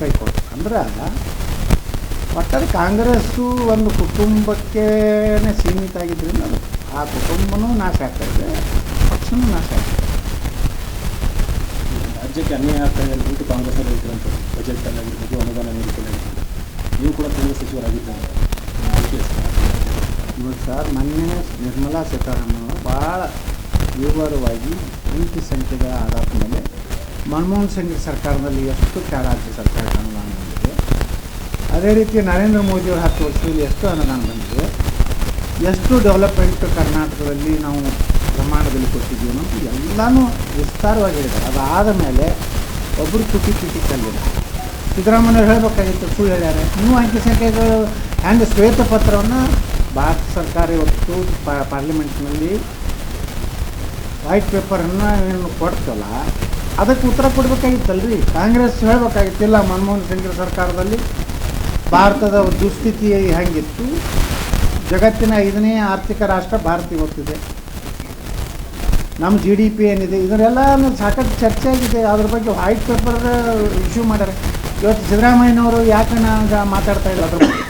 ಕೈ ಕೊಟ್ಟು ಅಂದ್ರೆ ಒಟ್ಟಾರೆ ಕಾಂಗ್ರೆಸ್ಸು ಒಂದು ಕುಟುಂಬಕ್ಕೇ ಸೀಮಿತ ಆಗಿದ್ದರಿಂದ ಅದು ಆ ಕುಟುಂಬನೂ ನಾಶ ಆಗ್ತಾ ಇದೆ ಪಕ್ಷನೂ ನಾಶ ಆಗ್ತದೆ. ರಾಜ್ಯಕ್ಕೆ ಅನ್ಯಾಯ ಆಗ್ತಾ ಇದೆ ಅಂದ್ಬಿಟ್ಟು ಕಾಂಗ್ರೆಸ್ನಲ್ಲಿ ಇದ್ರಂತ ಬಜೆಟ್ ಆಗಿರ್ಬೋದು ಅನುದಾನ ನೀಡಿಕೆಯಾಗಿರ್ಬೋದು ನೀವು ಕೂಡ ಕೇಂದ್ರ ಸಚಿವರಾಗಿದ್ದಾರೆ. ನೋಡಿ ಸರ್ ಮೊನ್ನೆ ನಿರ್ಮಲಾ ಸೀತಾರಾಮನ್ ಭಾಳ ವಿವರವಾಗಿ ಅಂಕಿ ಸಂಖ್ಯೆಗಳ ಆಧಾರದ ಮೇಲೆ ಮನಮೋಹನ್ ಸಿಂಗ್ ಸರ್ಕಾರದಲ್ಲಿ ಎಷ್ಟು ರಾಜ್ಯ ಸರ್ಕಾರಕ್ಕೆ ಅನುದಾನ ಬಂದಿದೆ ಅದೇ ರೀತಿ ನರೇಂದ್ರ ಮೋದಿಯವರು ಹತ್ತು ವರ್ಷದಲ್ಲಿ ಎಷ್ಟು ಅನುದಾನ ಬಂದಿದೆ. ಎಷ್ಟು ಡೆವಲಪ್ಮೆಂಟ್ ಕರ್ನಾಟಕದಲ್ಲಿ ನಾವು ಪ್ರಮಾಣದಲ್ಲಿ ಕೊಟ್ಟಿದ್ದೀವಿ ಅಂತ ಎಲ್ಲನೂ ವಿಸ್ತಾರವಾಗಿ ಹೇಳಿದ್ದಾರೆ. ಅದಾದ ಮೇಲೆ ಒಬ್ಬರು ತುಟಿ ತುಟಿ ಕಲ್ಲಿದೆ. ಸಿದ್ದರಾಮಯ್ಯ ಹೇಳಬೇಕಾಗಿತ್ತು, ಸುಳ್ಳು ಹೇಳ್ಯಾರೆ. ನೀವು ಅಂಕಿ ಸಂಖ್ಯೆಗಳು ಹ್ಯಾಂಡ್ ಶ್ವೇತ ಪತ್ರವನ್ನು ಭಾರತ ಸರ್ಕಾರ ಇವತ್ತು ಪಾರ್ಲಿಮೆಂಟ್ನಲ್ಲಿ ವೈಟ್ ಪೇಪರನ್ನು ಏನು ಕೊಡ್ತಲ್ಲ ಅದಕ್ಕೆ ಉತ್ತರ ಕೊಡಬೇಕಾಗಿತ್ತಲ್ರಿ? ಕಾಂಗ್ರೆಸ್ ಹೇಳ್ಬೇಕಾಗಿತ್ತಿಲ್ಲ ಮನಮೋಹನ್ ಸಿಂಗ್ ಸರ್ಕಾರದಲ್ಲಿ ಭಾರತದ ದುಸ್ಥಿತಿ ಹೆಂಗಿತ್ತು? ಜಗತ್ತಿನ ಐದನೇ ಆರ್ಥಿಕ ರಾಷ್ಟ್ರ ಭಾರತ ಇವತ್ತಿದೆ. ನಮ್ಮ ಜಿ ಡಿ ಪಿ ಏನಿದೆ? ಇದರೆಲ್ಲ ಸಾಕಷ್ಟು ಚರ್ಚೆ ಆಗಿದೆ. ಅದ್ರ ಬಗ್ಗೆ ವೈಟ್ ಪೇಪರ್ ಇಶ್ಯೂ ಮಾಡ್ಯಾರೆ. ಇವತ್ತು ಸಿದ್ದರಾಮಯ್ಯನವರು ಯಾಕೆ ನಾನು ಮಾತಾಡ್ತಾ ಇಲ್ಲ ಅದ್ರ ಬಗ್ಗೆ?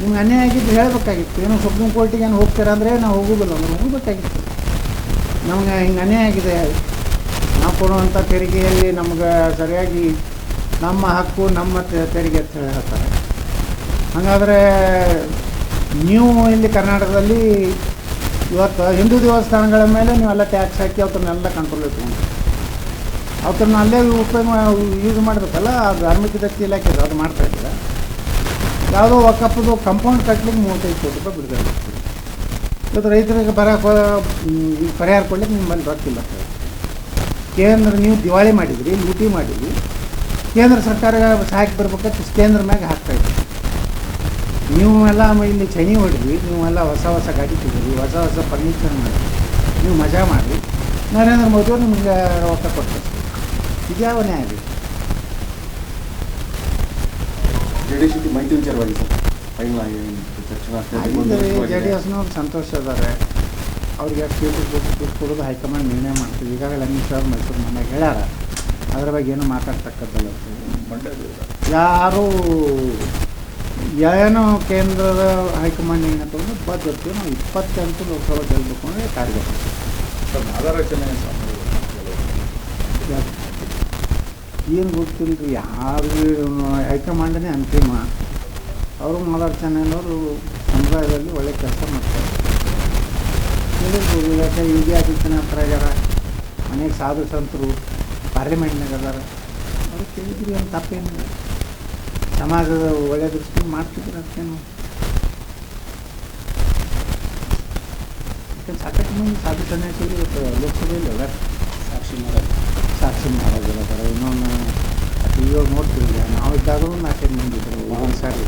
ನಿಮ್ಗೆ ಅನ್ಯಾಯ ಆಗಿದ್ದು ಹೇಳಬೇಕಾಗಿತ್ತು. ಏನೋ ಸುಪ್ರೀಂ ಕೋರ್ಟಿಗೆ ಏನು ಹೋಗ್ತೀರಾ ಅಂದರೆ ನಾವು ಹೋಗೋದಿಲ್ಲ. ಅಂದ್ರೆ ಹೋಗಬೇಕಾಗಿತ್ತು. ನಮ್ಗೆ ಹಿಂಗೆ ಅನ್ಯಾಯ ಆಗಿದೆ. ಕೊಡುವಂಥ ತೆರಿಗೆಯಲ್ಲಿ ನಮ್ಗೆ ಸರಿಯಾಗಿ ನಮ್ಮ ಹಕ್ಕು ನಮ್ಮ ತೆರಿಗೆ ಅಂತ ಹೇಳಿ ಹೇಳ್ತಾರೆ. ಹಾಗಾದರೆ ನೀವು ಇಲ್ಲಿ ಕರ್ನಾಟಕದಲ್ಲಿ ಇವತ್ತು ಹಿಂದೂ ದೇವಸ್ಥಾನಗಳ ಮೇಲೆ ನೀವೆಲ್ಲ ಟ್ಯಾಕ್ಸ್ ಹಾಕಿ ಅವ್ರನ್ನೆಲ್ಲ ಕಂಟ್ರೋಲ್ ಇಟ್ಕೊಂಡು ಅವ್ರನ್ನ ಅಲ್ಲೇ ಉಪಯೋಗ ಯೂಸ್ ಮಾಡಬೇಕಲ್ಲ ಆ ಧಾರ್ಮಿಕ ದತ್ತಿ ಇಲಾಖೆ ಅದು ಮಾಡ್ತಾ ಇದ್ದೀರ? ಯಾವುದೋ ಒಕ್ಕಪ್ಪದು ಕಂಪೌಂಡ್ ಕಟ್ಲಿಕ್ಕೆ ಮೂವತ್ತೈದು ಕೋಟಿ ರೂಪಾಯಿ ಬಿಡುಗಡೆ ಇವತ್ತು ರೈತರಿಗೆ ಬರ ಪರಿಹಾರ ಕೊಡ್ಲಿಕ್ಕೆ ನಿಮ್ಮಲ್ಲಿ ಬರ್ತಿಲ್ಲ ಸರ್ ಕೇಂದ್ರ ನೀವು ದಿವಾಳಿ ಮಾಡಿದ್ರಿ ಲೂಟಿ ಮಾಡಿದ್ರಿ ಕೇಂದ್ರ ಸರ್ಕಾರ ಸಹಾಯಕ್ಕೆ ಬರ್ಬೇಕಂತ ಕೇಂದ್ರ ಮ್ಯಾಗ ಹಾಕ್ತಾ ಇದ್ರಿ. ನೀವು ಎಲ್ಲ ಇಲ್ಲಿ ಚೈನಿ ಹೊಡಿದ್ವಿ ನೀವೆಲ್ಲ ಹೊಸ ಹೊಸ ಗಾಡಿ ತೆಗೀರಿ ಹೊಸ ಹೊಸ ಫರ್ನಿಚರ್ ಮಾಡಿ ನೀವು ಮಜಾ ಮಾಡಿ ನರೇಂದ್ರ ಮೋದಿ ಅವರು ನಿಮ್ಗೆ ರೊಕ್ಕ ಕೊಡ್ತಾರೆ. ಇದ್ಯಾವ ನ್ಯಾಯ ಜೆಡಿಎಸ್ ಮೈತ್ರಿ ವಿಚಾರವಾಗಿ ಸರ್ ಫೈನಲ್ ಆಗಿ ಜೆ ಡಿ ಎಸ್ನವ್ರು ಸಂತೋಷ ಇದ್ದಾರೆ ಅವ್ರಿಗೆ ಸೀಟು ದುಡ್ಡು ಕೊಡೋದು ಹೈಕಮಾಂಡ್ ನಿರ್ಣಯ ಮಾಡ್ತೀವಿ. ಈಗಾಗಲೇ ಅಮಿತ್ ಶಾ ಮೈಸೂರು ಮನೆಗೆ ಹೇಳ್ಯಾರ. ಅದ್ರ ಬಗ್ಗೆ ಏನು ಮಾತಾಡ್ತಕ್ಕದ್ದಲ್ಲ ಯಾರು ಏನು ಕೇಂದ್ರದ ಹೈಕಮಾಂಡ್ ಏನು ತಗೊಂಡು ಬದ್ಧತೆ ನಾವು ಇಪ್ಪತ್ತೆಂಟು ಲೋಕಸಭಾ ಗೆಲ್ಲಬೇಕು ಅಂದರೆ ಟಾರ್ಗೆಟ್. ಏನು ಗೊತ್ತಿಲ್ಲ ರೀ ಯಾರು ಹೈಕಮಾಂಡನೇ ಅಂತಿಮ. ಅವರು ಮದರ್ ಅನ್ನೋರು ಸಮುದಾಯದಲ್ಲಿ ಒಳ್ಳೆ ಕೆಲಸ ಮಾಡ್ತಾರೆ. ಹೇಳಿರ್ಬೋದು ಯಾಕಂದ್ರೆ ಯೋಗಿ ಆದಿತ್ಯನಾಥ್ ಆಗ್ಯಾರ ಅನೇಕ ಸಾಧು ಸಂತರು ಪಾರ್ಲಿಮೆಂಟ್ನಾಗ ಅದಾರ ಅವ್ರು ಕೇಳಿದ್ರಿ ಏನು ತಪ್ಪೇನು ಸಮಾಜದ ಒಳ್ಳೆಯ ದೃಷ್ಟಿ ಮಾಡ್ತಿದ್ರು ಅದಕ್ಕೇನು ಯಾಕಂದ್ರೆ ಸಾಕಷ್ಟು ಮುಂದೆ ಸಾಧು ಸನ್ಯಾಸಿಗಳು ಇವತ್ತು ಲೋಕಸಭೆಯಲ್ಲಿ ಅದ ಸಾಕ್ಷಿ ಮಾಡೋದು. ಸಾಕ್ಷಿ ಮಾಡೋದಿಲ್ಲ ಸರ್ ಇನ್ನೊಂದು ಟಿ ವಿಯವ್ರು ನೋಡ್ತಿರಲಿಲ್ಲ. ನಾವು ಇದ್ದಾಗಲೂ ನಾಲ್ಕೈದು ಮಂದಿ ಇದ್ದರು ಒಂದು ಸಾರಿ